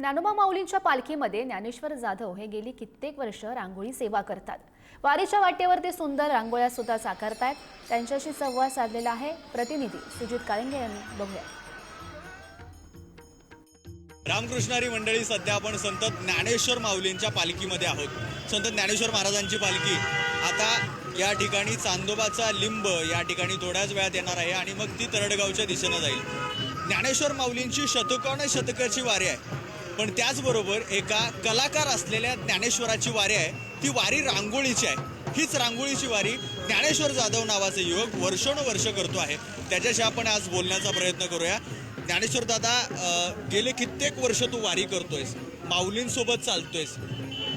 ज्ञानोबा माऊलींच्या पालखीमध्ये ज्ञानेश्वर जाधव हे गेली कित्येक वर्ष रांगोळी सेवा करतात. वारीच्या वाटेवर ते सुंदर रांगोळ्या सुद्धा साकारतायत. त्यांच्याशी संवाद साधलेला आहे प्रतिनिधी सुजित काळिंगे यांनी. बघूया. रामकृष्णारी मंडळी सध्या आपण संत ज्ञानेश्वर माऊलींच्या पालखीमध्ये आहोत. संत ज्ञानेश्वर महाराजांची पालखी. आता या ठिकाणी चांदोबाचा लिंब या ठिकाणी थोड्याच वेळात येणार आहे आणि मग ती तरडगावच्या दिशेनं जाईल. ज्ञानेश्वर माऊलींची शतकाने शतकाची वारी आहे. पण त्याचबरोबर एका कलाकार असलेल्या ज्ञानेश्वराची वारी आहे. ती वारी रांगोळीची आहे. हीच रांगोळीची वारी ज्ञानेश्वर जाधव नावाचा युवक वर्षानुवर्ष करतो आहे. त्याच्याशी आपण आज बोलण्याचा प्रयत्न करूया. ज्ञानेश्वर दादा गेले कित्येक वर्ष तू वारी करतोयस. माऊलींसोबत चालतोयस.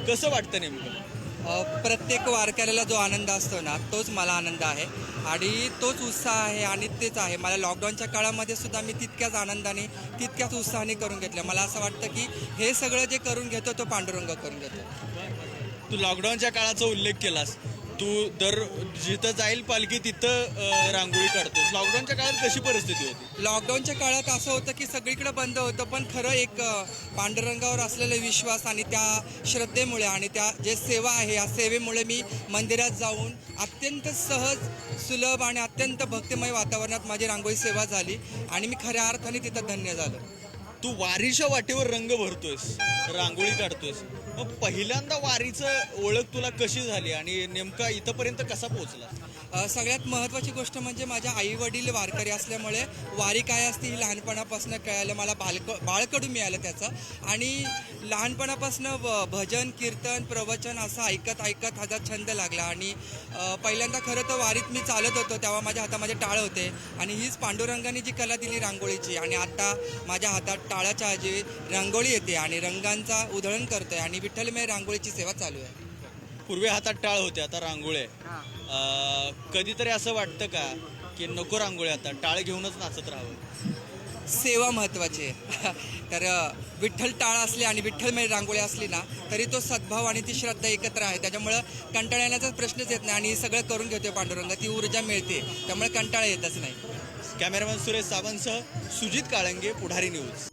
कसं वाटतं नेमकं? प्रत्येक वारकऱ्याला जो आनंद असतो ना तोच मला आनंद आहे. आणि तोच उत्साह आहे आणि तेच आहे. मला लॉकडाऊनच्या काळामध्ये सुद्धा मी तितक्याच आनंदाने तितक्याच उत्साहाने करून घेतलं. मला असं वाटतं की हे सगळं जे करून घेतो तो पांडुरंग करून घेतो. तू लॉकडाऊनच्या काळाचा उल्लेख केलास. तू दर जिथं जाईल पालखी तिथं अ, रांगोळी काढतोस. लॉकडाऊनच्या काळात कशी परिस्थिती होती? लॉकडाऊनच्या काळात असं होतं की सगळीकडे बंद होतं पण खरं एक अ, पांडुरंगावर असलेला विश्वास आणि त्या श्रद्धेमुळे आणि त्या जे सेवा आहे या सेवेमुळे मी मंदिरात जाऊन अत्यंत सहज सुलभ आणि अत्यंत भक्तिमय वातावरणात माझी रांगोळी सेवा झाली आणि मी खऱ्या अर्थाने तिथं धन्य झालं. तू वारीच्या वाटेवर रंग भरतोयस रांगोळी काढतोयस. मग पहिल्यांदा वारीचं ओळख तुला कशी झाली आणि नेमका इथंपर्यंत कसा पोहोचला? सगळ्यात महत्त्वाची गोष्ट म्हणजे माझ्या आई वडील वारकरी असल्यामुळे वारी काय असते ही लहानपणापासून कळालं मला बालक बाळकडून मिळालं त्याचं. आणि लहानपणापासून भजन कीर्तन प्रवचन असं ऐकत ऐकत हा छंद लागला. आणि पहिल्यांदा खरं तर वारीत मी चालत होतो तेव्हा माझ्या हातामध्ये टाळ होते. आणि हीच पांडुरंगाने जी कला दिली रांगोळीची आणि आता माझ्या हातात टाळाच्या जी रांगोळी येते आणि रंगांचा उधळण करतोय. आणि विठ्ठलमय रांगोळीची सेवा चालू आहे. पूर्वी हातात टाळ होते आता रांगोळी कधीतरी असं वाटतं का की नको रांगोळी आता टाळ घेऊनच नाचत राहावं? सेवा महत्त्वाची आहे. तर विठ्ठल टाळ असले आणि विठ्ठलमय रांगोळी असली ना तरी तो सद्भाव आणि ती श्रद्धा एकत्र आहे. त्याच्यामुळं कंटाळा येण्याचा प्रश्नच येत नाही आणि हे सगळं करून घेतोय पांडुरंग. ती ऊर्जा मिळते. त्यामुळे कंटाळा येतच नाही. कॅमेरामॅन सुरेश सावंतसह सुजित काळंगे पुढारी न्यूज.